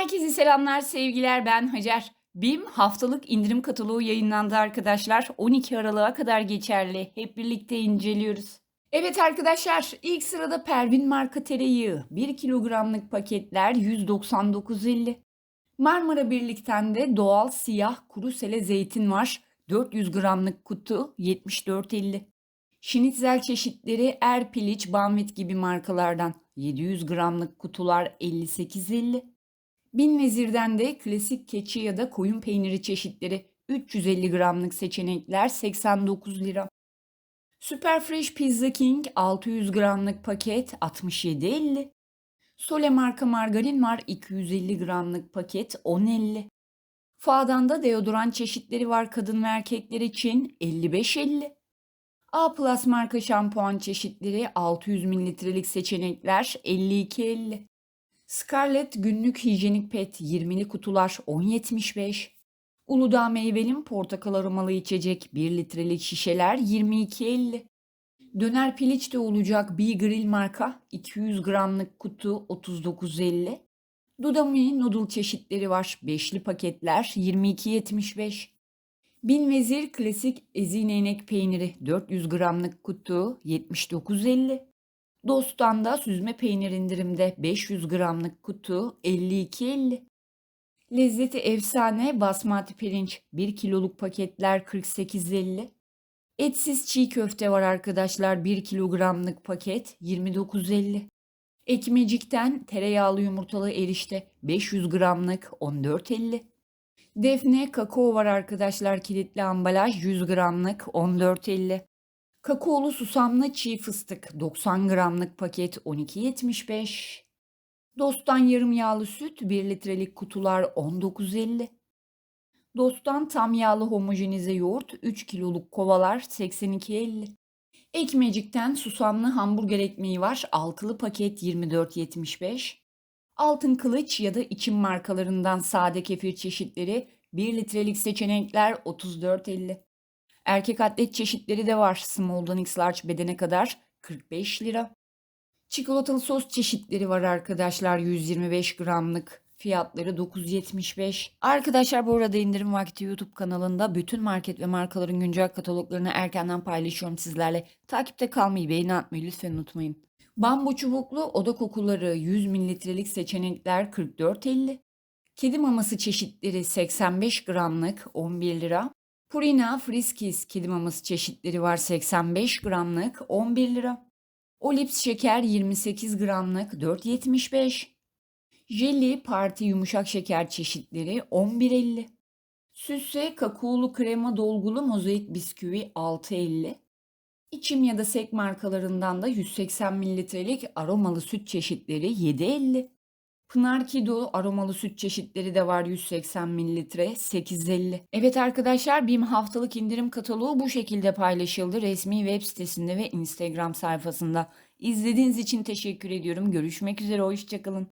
Herkese selamlar, sevgiler. Ben Hacer. BİM haftalık indirim kataloğu yayınlandı arkadaşlar. 12 Aralık'a kadar geçerli. Hep birlikte inceliyoruz. Evet arkadaşlar, ilk sırada Pervin marka tereyağı. 1 kilogramlık paketler 199.50. Marmara Birlik'ten de doğal siyah kuru sele zeytin var. 400 gramlık kutu 74.50. Şinitzel çeşitleri Erpiliç, Banvit gibi markalardan 700 gramlık kutular 58.50. Bin Vezir'den de klasik keçi ya da koyun peyniri çeşitleri 350 gramlık seçenekler 89 lira. Super Fresh Pizza King 600 gramlık paket 67.50. Sole marka margarin var 250 gramlık paket 10.50. Fa'dan da deodorant çeşitleri var kadın ve erkekler için 55.50. A Plus marka şampuan çeşitleri 600 mililitrelik seçenekler 52.50. Scarlett günlük hijyenik pet 20'li kutular 10.75. Uludağ meyvelim portakal aromalı içecek 1 litrelik şişeler 22.50. Döner piliç de olacak B Grill marka 200 gramlık kutu 39.50. Dudamı noodle çeşitleri var. Beşli paketler 22.75. Bin Vezir klasik ezine inek peyniri 400 gramlık kutu 79.50. Dost'tan da süzme peynir indirimde 500 gramlık kutu 52.50. Lezzeti efsane basmati pirinç 1 kiloluk paketler 48.50. Etsiz çiğ köfte var arkadaşlar 1 kilogramlık paket 29.50. Ekmecik'ten tereyağlı yumurtalı erişte 500 gramlık 14.50. Defne kakao var arkadaşlar kilitli ambalaj 100 gramlık 14.50. Kakaolu susamlı çiğ fıstık 90 gramlık paket 12.75. Dost'tan yarım yağlı süt 1 litrelik kutular 19.50. Dost'tan tam yağlı homojenize yoğurt 3 kiloluk kovalar 82.50. Ekmecik'ten susamlı hamburger ekmeği var. Altılı paket 24.75. Altın kılıç ya da içim markalarından sade kefir çeşitleri 1 litrelik seçenekler 34.50. Erkek atlet çeşitleri de var. Small'dan X large bedene kadar 45 lira. Çikolatalı sos çeşitleri var arkadaşlar 125 gramlık. Fiyatları 9.75. Arkadaşlar bu arada indirim vakti YouTube kanalında bütün market ve markaların güncel kataloglarını erkenden paylaşıyorum sizlerle. Takipte kalmayı, beğeni atmayı lütfen unutmayın. Bambu çubuklu oda kokuları 100 mililitrelik seçenekler 44.50. Kedi maması çeşitleri 85 gramlık 11 lira. Purina Friskies kedi çeşitleri var 85 gramlık 11 lira. Olips şeker 28 gramlık 4.75. Jelly parti yumuşak şeker çeşitleri 11.50. Süsse kakaolu krema dolgulu mozaik bisküvi 6.50. İçim ya da sek markalarından da 180 mililitrelik aromalı süt çeşitleri 7.50. Pınar Kido aromalı süt çeşitleri de var 180 mililitre 8.50. Evet arkadaşlar BİM haftalık indirim kataloğu bu şekilde paylaşıldı resmi web sitesinde ve Instagram sayfasında. İzlediğiniz için teşekkür ediyorum. Görüşmek üzere hoşçakalın.